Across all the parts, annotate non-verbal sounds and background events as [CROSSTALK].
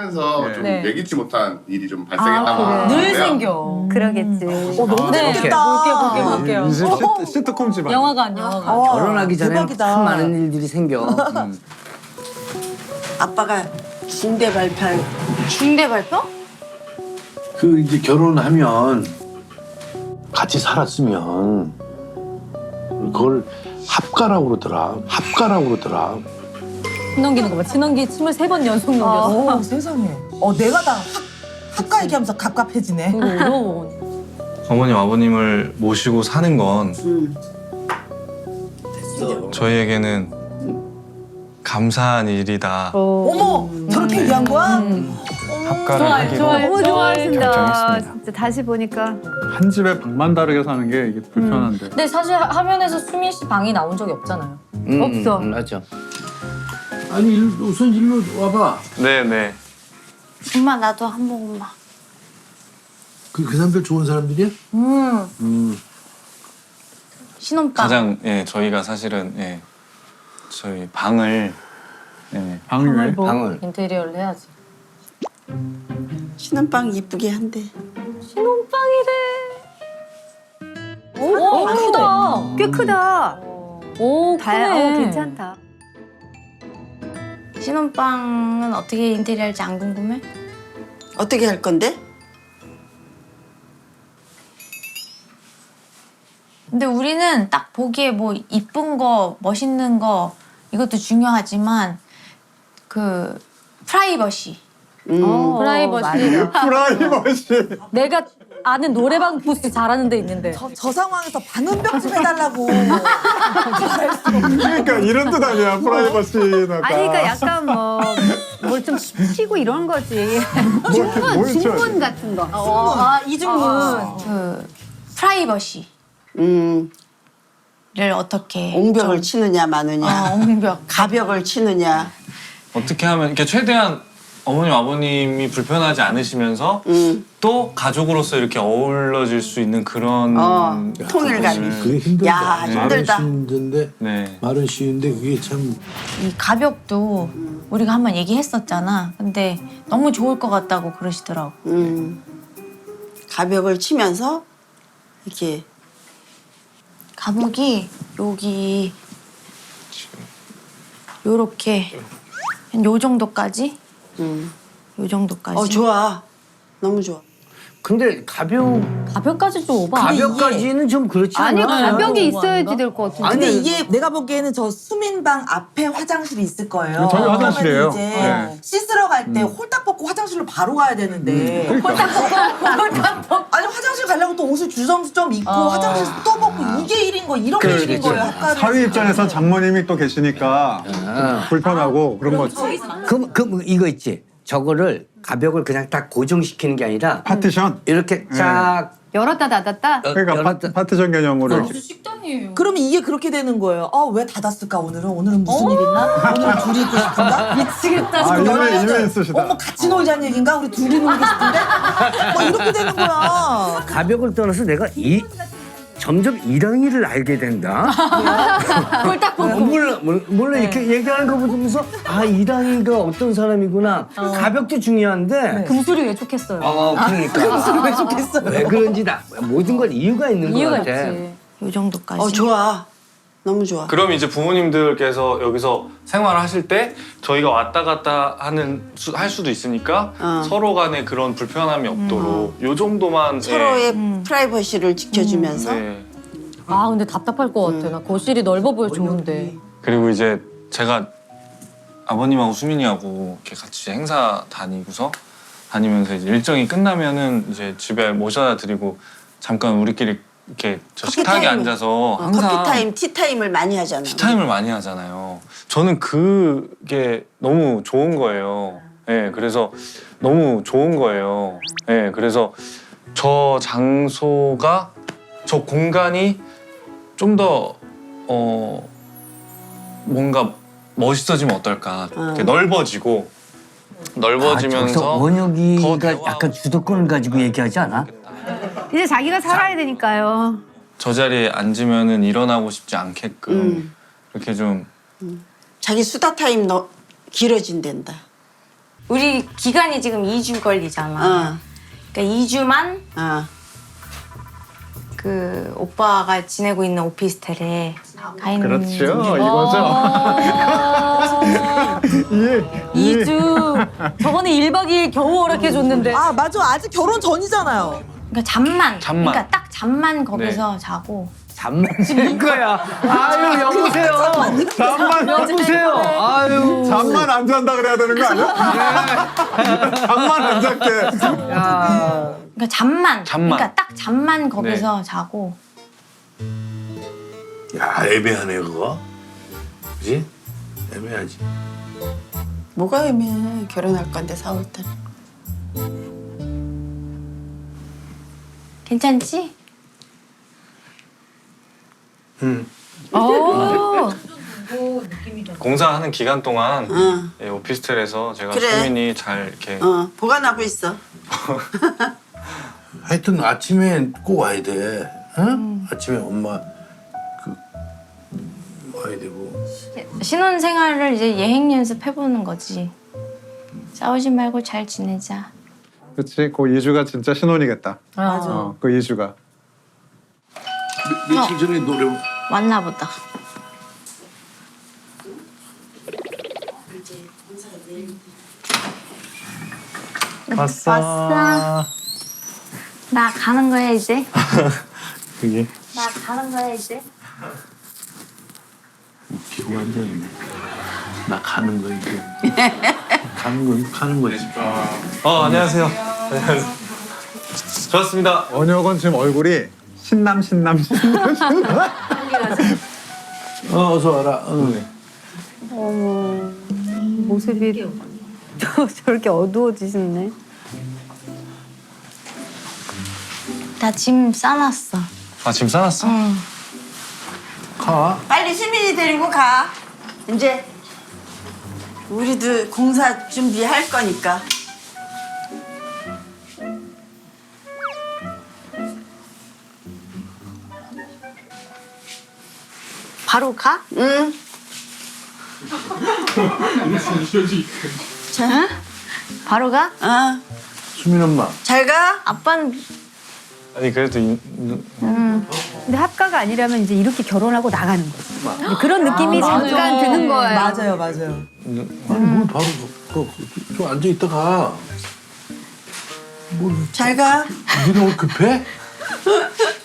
하면서 좀 네. 예기치 못한 일이 좀 발생했다가 늘 생겨. 그러겠지. 어, 너무 네. 재밌겠다. 볼게요, 볼게요, 볼게요. 이 시트, 시트콤 집안. 영화관, 영화관. 어, 결혼하기 전에 대박이다. 참 많은 일들이 생겨. 아빠가 중대 발판 중대 발표? 그 이제 결혼하면 같이 살았으면 그걸 합가라고 그러더라. 합가라고 그러더라. 침 넘기는 거 봐. 침 넘기 침을 세번 연속 넘겼어. 어, 세상에. 어, 내가 다 학, 학과 얘기하면서 갑갑해지네. 어려워. 어머님 아버님을 모시고 사는 건 음. 저희에게는 감사한 일이다. 어머, 저렇게 얘기한 거야? 합가를 좋아요, 하기로 좋아요. 너무 좋아하신다. 결정했습니다. 진짜 다시 보니까 한 집에 방만 다르게 사는 게 이게 불편한데. 근데 사실 화면에서 수민 씨 방이 나온 적이 없잖아요. 음, 없어. 음, 맞죠. 아니 일- 우선 일로 와봐. 네, 네. 엄마 나도 한 모금만. 그, 그 사람들 좋은 사람들이야? 음. 음. 신혼방. 가장 예, 저희가 사실은 예, 저희 방을 예, 방을 방을. 뭐 인테리어를 해야지. 신혼방 이쁘게 한대. 신혼방이래. 오, 크다. 꽤 크다. 오, 다, 크네. 어, 괜찮다. 신혼방은 어떻게 인테리어 할지 안 궁금해? 어떻게 할 건데? 근데 우리는 딱 보기에 뭐 이쁜 거, 멋있는 거 이것도 중요하지만 그 프라이버시. 음. 어, 프라이버시. [LAUGHS] 프라이버시. 내가 아는 노래방 부스 잘하는 데 있는데. 저, 저 상황에서 방음벽 좀 해달라고. 그러니까 이런 뜻 아니야 프라이버시가. 아니 그러니까 약간 뭐 뭘 좀 치고 이런 거지. [LAUGHS] 중문, 중문 같은 거. 어, 아, 이중문. 그 프라이버시를 음. 어떻게 옹벽을 치느냐 마느냐. 어, 옹벽. 가벽을 치느냐. 어떻게 하면 이렇게 최대한 어머님 아버님이 불편하지 않으시면서 음. 또 가족으로서 이렇게 어우러질 수 있는 그런 어, 통일감이. 그게 힘들다. 야, 힘들다. 말은 쉬운데 네. 말은 쉬운데 그게 참 이 가벽도 우리가 한번 얘기했었잖아. 근데 너무 좋을 것 같다고 그러시더라고. 음. 가벽을 치면서 이렇게 가벽이 여기 요렇게 한 요 정도까지 음. 요 정도까지. 어 좋아. 너무 좋아. 근데 가벼 가벽까지 좀 오바. 근데 가벽까지는 좀 그렇지 아니 않아? 가벽이 너무 있어야지? 될 것 같은데. 근데 아니, 이게 내가 보기에는 저 수민방 앞에 화장실이 있을 거예요. 저희 그러면 화장실이에요. 이제 네. 씻으러 갈 때 홀딱 벗고 화장실로 바로 가야 되는데. 홀딱 벗고 아니 화장실 가려고 또 옷을 주섬주섬 입고 어. 화장실 또 벗고 이게 일인 거 이런 게 일인 거예요. 학과를. 사위 입장에서 장모님이 또 계시니까 아. 불편하고 그런 거지. 그럼 그 이거 있지. 저거를 가벽을 그냥 딱 고정시키는 게 아니라 파티션? 이렇게 쫙 열었다 닫았다. 어, 그러니까 열었다. 파, 티션 개념으로 이렇게. 식당이에요. 그러면 이게 그렇게 되는 거예요. 아 왜 닫았을까 오늘은 오늘은 무슨 일 있나? 오늘은 둘이 있고 싶은가? [LAUGHS] 미치겠다. 아, 이메일 쓰시다. 어머 같이 놀자는 얘긴가? 우리 둘이 놀고 싶은데? 막 이렇게 되는 거야. 가벽을 떠나서 내가 이 점점 이랑이를 알게 된다. 홀딱 어, 벗고. 몰라 몰라, 몰라 이렇게 얘기하는 거 보면서 아 이랑이가 어떤 사람이구나. 가벽도 중요한데. 금술이 왜 좋겠어요? 어 그러니까 [LAUGHS] 왜 좋겠어요? 왜 그런지 나 모든 건 이유가 있는 것 이유가 같아. 있지. 요 정도까지. 어 좋아. 너무 좋아. 그럼 이제 부모님들께서 여기서 생활을 하실 때 저희가 왔다 갔다 하는 수, 할 수도 있으니까 어. 서로 간에 그런 불편함이 없도록 요 정도만 예. 서로의 프라이버시를 지켜주면서 네. 아 근데 답답할 것 같아. 나 거실이 넓어 보여 좋은데. 그리고 이제 제가 아버님하고 수민이하고 이렇게 같이 행사 다니고서 다니면서 이제 일정이 끝나면은 이제 집에 모셔다 드리고 잠깐 우리끼리 이렇게 저 커피 식탁에 타임. 앉아서 어, 항상 커피 타임, 티 타임을 많이 하잖아. 티타임을 많이 하잖아요. 저는 그게 너무 좋은 거예요. 예, 그래서 너무 좋은 거예요. 예, 그래서 저 장소가 저 공간이 좀 더 어, 뭔가 멋있어지면 어떨까? 이렇게 어. 넓어지고 아, 저기서 넓어지면서 더 원혁이가 대화하고 약간 주도권을 가지고 얘기하지 않아? 이제 자기가 살아야 되니까요. 저 자리에 앉으면은 일어나고 싶지 않게끔 음. 이렇게 좀 자기 수다 타임 너 길어진댄다. 우리 기간이 지금 2주 걸리잖아. 어, 그러니까 2주만 어. 그 오빠가 지내고 있는 오피스텔에 가 있는 그렇죠. 중. 이거죠. 어. [LAUGHS] 2주. 저번에 1박 2일 겨우 허락해줬는데. 아 맞아 아직 결혼 전이잖아요. 그러니까 잠만. 잠만. 그러니까 딱 잠만 거기서 자고. 잠만 잘 거야. 아유 여보세요. 잠만 여보세요. 아유. 잠만 안 잔다 그래야 되는 거 아니야? 잠만 안 잤게. 야. 그러니까 잠만. 잠만. 그러니까 딱 잠만 거기서 자고. 야 애매하네 그거. 그지? 애매하지. 뭐가 애매해. 결혼할 건데 4월달 괜찮지? 응. 어. 공사하는 기간 동안 응. 예, 오피스텔에서 제가 그래. 수민이 잘 이렇게 어, 보관하고 있어. [LAUGHS] 하여튼 아침에 꼭 와야 돼. 응? 아침에 엄마 그 와야 되고. 신혼 생활을 이제 예행 연습해보는 거지. 싸우지 말고 잘 지내자. 그렇지. 그 2주가 진짜 신혼이겠다. 맞아. 어, 그 2주가. 미- 며칠 전에 노래 왔나 보다. 왔어. 왔어. 나 가는 거야 이제. [LAUGHS] 그게. 나 가는 거야 이제. 기고 앉아있네. 나 가는 거 이게. [LAUGHS] 가는 거 가는 거지. 어 안녕하세요. 안녕하세요. [LAUGHS] 좋았습니다. 원혁은 지금 얼굴이 신남 신남 신남 신남. 어 어서 와라. 응. 어머 모습이 또 저렇게 어두워지셨네. 나 짐 싸놨어. 아짐 싸놨어? 응. 가. 빨리 수민이 데리고 가. 이제 우리도 공사 준비할 거니까. 바로 가? 응. 자, 바로 가? 어, 수민 엄마. 잘 가. 아빠는 아니 그래도 이, 근데 합가가 아니라면 이제 이렇게 결혼하고 나가는 거지. 이제 그런 느낌이 잠깐 드는 거예요. 맞아요 맞아요. 아니 뭘 바로 그, 그, 좀 앉아 있다 가. 뭘잘 가. 니네 오늘 급해? [LAUGHS]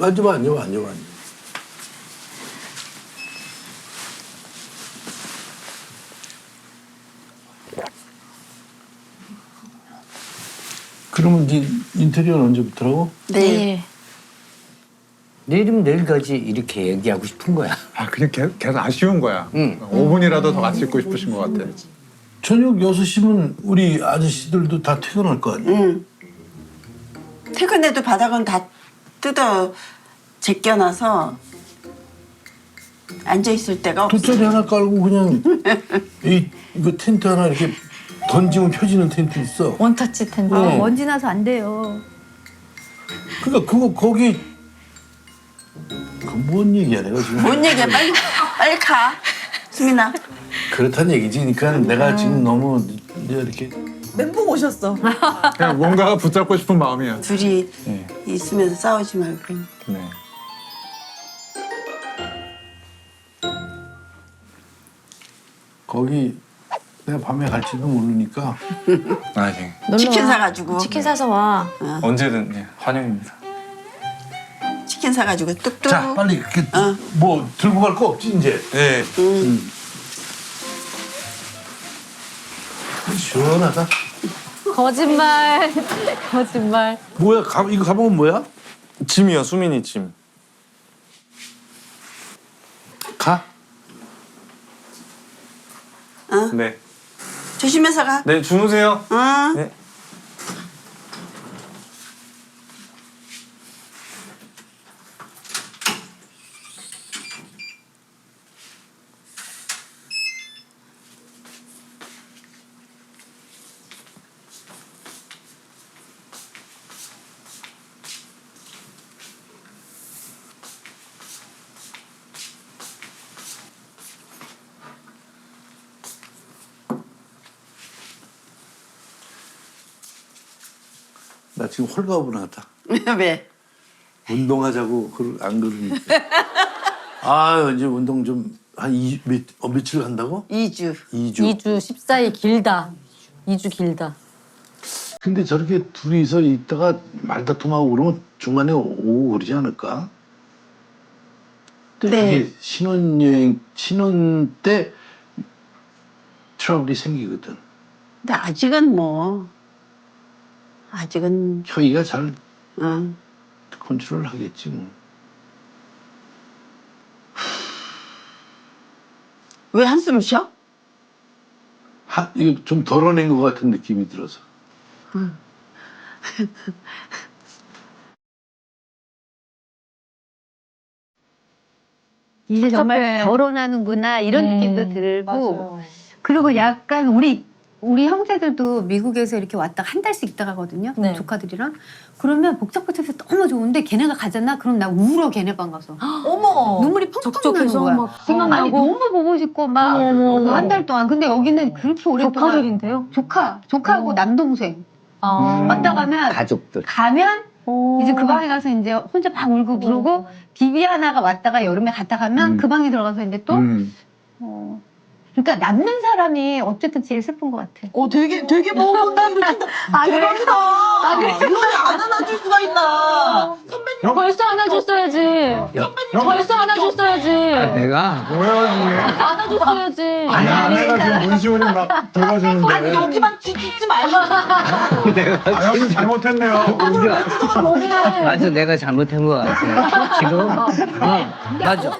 앉아봐 앉아봐 앉아봐. 앉아. 그러면 이제 인테리어는 언제부터라고? 네. 내일이면 내일까지 이렇게 얘기하고 싶은 거야. 아 그냥 계속, 계속 아쉬운 거야. 응. 5분이라도 더 같이 있고 싶으신 것 같아. 저녁 6시면 우리 아저씨들도 다 퇴근할 거 아니야? 응. 퇴근해도 바닥은 다 뜯어 제껴놔서 앉아 있을 데가 없어. 돗자리 하나 깔고 그냥 이 이거 텐트 하나 이렇게 던지면 펴지는 텐트 있어. 원터치 텐트. 아, 어. 먼지 나서 안 돼요. 그러니까 그거 거기 그 뭔 얘기야 내가 지금 뭔 얘기야? 빨리 빨리 가. 수민아. 그렇다는 얘기지. 그러니까 내가 지금 너무 이제 이렇게 멘붕 오셨어. 그냥 뭔가가 붙잡고 싶은 마음이야. 둘이 네. 있으면서 싸우지 말고. 네. 거기 내가 밤에 갈지도 모르니까 아 예. 치킨 사가지고 치킨 사서 와. 언제든 예, 환영입니다. 치킨 사가지고 뚝뚝. 자 빨리 이렇게 어. 뭐 들고 갈 거 없지 이제 네. 시원하다. 거짓말. 거짓말. 뭐야 가, 이거 가방은 뭐야? 짐이요 수민이 짐. 가. 네. 조심해서 가. 네 주무세요. 응. 네. 나 지금 홀가분하다. [LAUGHS] 왜? 운동하자고 안 그러니까. [LAUGHS] 아 이제 운동 좀한이 몇, 어, 며칠 간다고? 2주. 2주. 2주 14일 길다. 2주 길다. 근데 저렇게 둘이서 있다가 말다툼하고 그러면 중간에 오고 그러지 않을까? 네. 이게 신혼여행 신혼 때 트러블이 생기거든. 근데 아직은 뭐 아직은 혀이가 잘 어. 컨트롤 하겠지 뭐. 왜 한숨 쉬어? 하, 이거 좀 덜어낸 것 같은 느낌이 들어서. 이제 정말 복잡해. 결혼하는구나 이런 음, 느낌도 들고 그리고 약간 우리 우리 형제들도 미국에서 이렇게 왔다 가 한 달씩 있다 가거든요. 네. 조카들이랑. 그러면 복잡복잡해서 너무 좋은데 걔네가 가잖아. 그럼 나 울어 걔네 방 가서. [GASPS] 어머. 눈물이 펑펑 나는 적적해서 거야. 막 아니 생각나고. 너무 보고 싶고 막한달 동안. 근데 여기는 그렇게 오랫동안 조카들인데요? 조카 조카하고 어. 남동생 아. 왔다 가면 가족들. 가면 오. 이제 그 방에 가서 이제 혼자 막 울고 부르고 비비 하나가 왔다가 여름에 갔다 가면 음. 그 방에 들어가서 이제 또 음. 어, 그러니까 남는 사람이 어쨌든 제일 슬픈 것 같아. 어 되게 되게 먹어본다 느낀다. [LAUGHS] 아, 대박이다. 이걸 안 안아줄 수가 있나? 벌써 안아줬어야지. 야, 벌써 안아줬어야지. 내가 뭐야 안아줬어야지. 이게 아내가 지금 문시훈이 막 아니 돌봐주는데 여기만 뒤집지 말고. 내가 아 형님 잘못했네요 맞아 내가 잘못한 것 같아 지금 어, 맞아